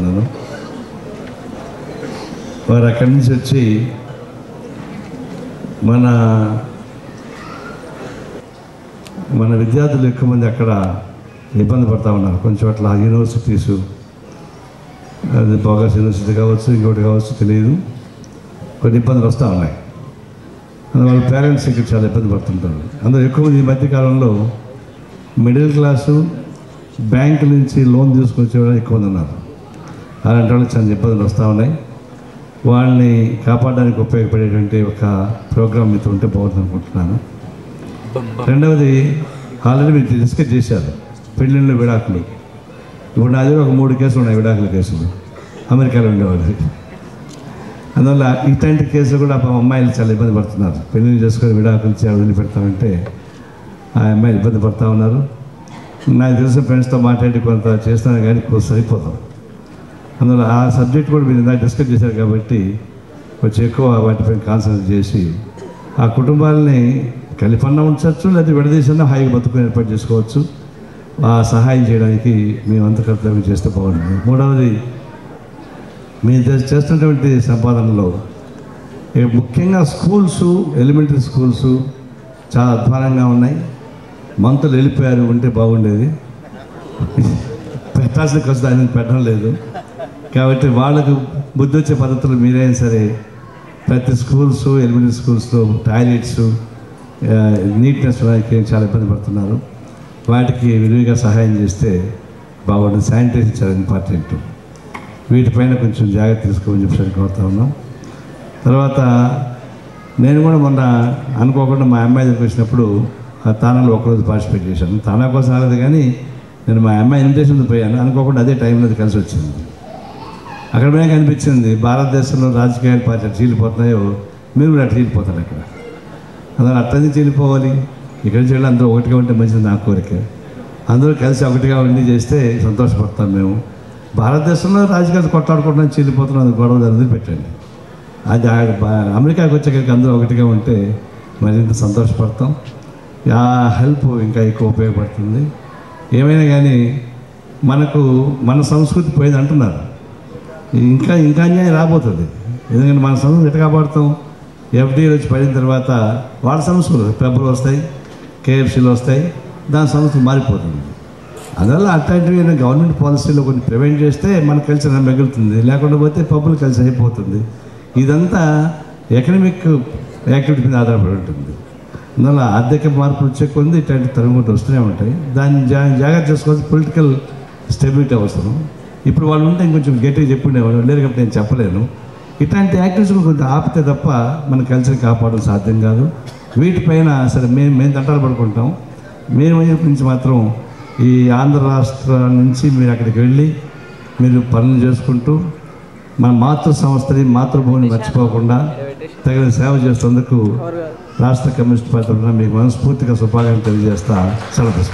ఉన్నాను వారు అక్కడి నుంచి వచ్చి మన మన విద్యార్థులు ఎక్కువ మంది అక్కడ ఇబ్బంది పడతా ఉన్నారు. కొన్ని చోట్ల యూనివర్సిటీస్ అది బోగస్ యూనివర్సిటీ కావచ్చు ఇంకోటి కావచ్చు తెలియదు. కొన్ని ఇబ్బందులు వస్తూ ఉన్నాయి. అందువల్ల వాళ్ళ పేరెంట్స్ ఇక్కడ చాలా ఇబ్బంది పడుతుంటారు. అందులో ఎక్కువ మంది ఈ మధ్యకాలంలో మిడిల్ క్లాసు బ్యాంకు నుంచి లోన్ తీసుకొని వచ్చేవాళ్ళు ఎక్కువ మంది ఉన్నారు. అలాంటి వాళ్ళు చాలా ఇబ్బందులు వస్తూ ఉన్నాయి. వాళ్ళని కాపాడడానికి ఉపయోగపడేటువంటి ఒక ప్రోగ్రామ్ మీతో ఉంటే బాగుంది అనుకుంటున్నాను. రెండవది ఆల్రెడీ మీరు డిస్కస్ చేశారు పెళ్ళిళ్ళు విడాకులు. ఇప్పుడు నా దగ్గర ఒక మూడు కేసులు ఉన్నాయి విడాకుల కేసులు. అమెరికాలో ఉండేవాళ్ళు అందువల్ల ఇట్లాంటి కేసులు కూడా అమ్మాయిలు చాలా ఇబ్బంది పడుతున్నారు. పెళ్ళి చేసుకొని విడాకులు చేయాలని పెడతామంటే ఆ అమ్మాయిలు ఇబ్బంది పడుతూ ఉన్నారు. నాకు తెలిసిన ఫ్రెండ్స్తో మాట్లాడి కొంత చేస్తాను కానీ సరిపోతాం అందువల్ల ఆ సబ్జెక్ట్ కూడా మీరు ఇందాక డిస్కస్ చేశారు కాబట్టి కొంచెం ఎక్కువ వాటిపైన కాన్సన్ట్రేట్ చేసి ఆ కుటుంబాలని కలిపన్నా ఉంచవచ్చు లేదా విడదీసన్నా హాయిగా బతుకుని ఏర్పాటు చేసుకోవచ్చు. ఆ సహాయం చేయడానికి మేమంతా కర్తవ్యం చేస్తే బాగుంటుంది. మూడవది మేము చేస్తున్నటువంటి సంపాదనలో ముఖ్యంగా స్కూల్స్ ఎలిమెంటరీ స్కూల్స్ చాలా అధ్వానంగా ఉన్నాయి. మంతులు వెళ్ళిపోయారు ఉంటే బాగుండేది. పెట్టాల్సిన ఖర్చు దాని పెట్టడం లేదు. కాబట్టి వాళ్ళకు బుద్ధి వచ్చే పద్ధతులు మీరైనా సరే ప్రతి స్కూల్స్ ఎలిమెంటరీ స్కూల్స్లో టాయిలెట్స్ నీట్నెస్ చాలా ఇబ్బంది పడుతున్నారు. వాటికి విరివిగా సహాయం చేస్తే బాగుంటుంది. శానిటైజేషన్ చాలా ఇంపార్టెంట్. వీటిపైన కొంచెం జాగ్రత్త తీసుకోమని చెప్పడానికి కోరుతా ఉన్నాం తర్వాత నేను కూడా మొన్న అనుకోకుండా మా అమ్మాయి దగ్గరికి వచ్చినప్పుడు ఆ తానాలో ఒకరోజు పార్టిసిపేట్ చేశాను. తానా కోసం రాలేదు కానీ నేను మా అమ్మాయి ఇన్విటేషన్ పోయాను. అనుకోకుండా అదే టైంలో అది కలిసి వచ్చింది. అక్కడ పోయాక అనిపించింది భారతదేశంలో రాజకీయ పార్టీలు చీలిపోతున్నాయో మీరు కూడా అట్లా చీలిపోతారు అక్కడ. అందులో అట్లనే చీలిపోవాలి. ఇక్కడ చేయాలి అందరూ ఒకటిగా ఉంటే మంచిది నా కోరిక. అందరూ కలిసి ఒకటిగా ఉండి చేస్తే సంతోషపడతాం మేము. భారతదేశంలో రాజకీయాలు కొట్లాడుకుంటున్నాం చీలిపోతున్నాం అది గొడవ జరిగి పెట్టండి అది అమెరికాకి వచ్చాక అందరూ ఒకటిగా ఉంటే మరింత సంతోషపడతాం. ఆ హెల్ప్ ఇంకా ఎక్కువ ఉపయోగపడుతుంది. ఏమైనా కానీ మనకు మన సంస్కృతి పోయింది అంటున్నారు. ఇంకా ఇంకా అన్యాయం రాబోతుంది. ఎందుకంటే మన సంస్కృతి ఎట్లా కాపాడుతాం? ఎఫ్డీలు వచ్చి పడిన తర్వాత వాళ్ళ సంస్కృతి పెబ్బలు వస్తాయి కేఎఫ్సీలు వస్తాయి దాని సంస్కృతి మారిపోతుంది. అందువల్ల అట్లాంటివి గవర్నమెంట్ పాలసీలో కొన్ని ప్రివెంట్ చేస్తే మన కల్చర్ మిగులుతుంది. లేకుండా పోతే పబ్బులు కలిసి అయిపోతుంది. ఇదంతా ఎకనమిక్ యాక్టివిటీ మీద ఆధారపడి ఉంటుంది. అందువల్ల ఆర్థిక మార్పులు వచ్చే కొంది ఇట్లాంటి తరుగుంటూ వస్తూనే ఉంటాయి. దాన్ని జా జాగ్రత్త చేసుకోవాల్సి పొలిటికల్ స్టెబిలిటీ అవసరం. ఇప్పుడు వాళ్ళు ఉంటే ఇంకొంచెం గట్టిగా చెప్పుండేవాళ్ళు లేరు కాబట్టి నేను చెప్పలేను. ఇట్లాంటి యాక్టివిటీస్ కొంచెం ఆపితే తప్ప మన కల్చర్ కాపాడడం సాధ్యం కాదు. వీటిపైన సరే మేము మేము తంటాలు పడుకుంటాం. మేము వైపు నుంచి మాత్రం ఈ ఆంధ్ర రాష్ట్రం నుంచి మీరు అక్కడికి వెళ్ళి మీరు పనులు చేసుకుంటూ మన మాతృ సంస్థని మాతృభూమిని మర్చిపోకుండా తగిన సేవ చేసేందుకు రాష్ట్ర కమ్యూనిస్ట్ పార్టీ మీకు మనస్ఫూర్తిగా శుభాకాంక్షలు తెలియజేస్తా సెలవు.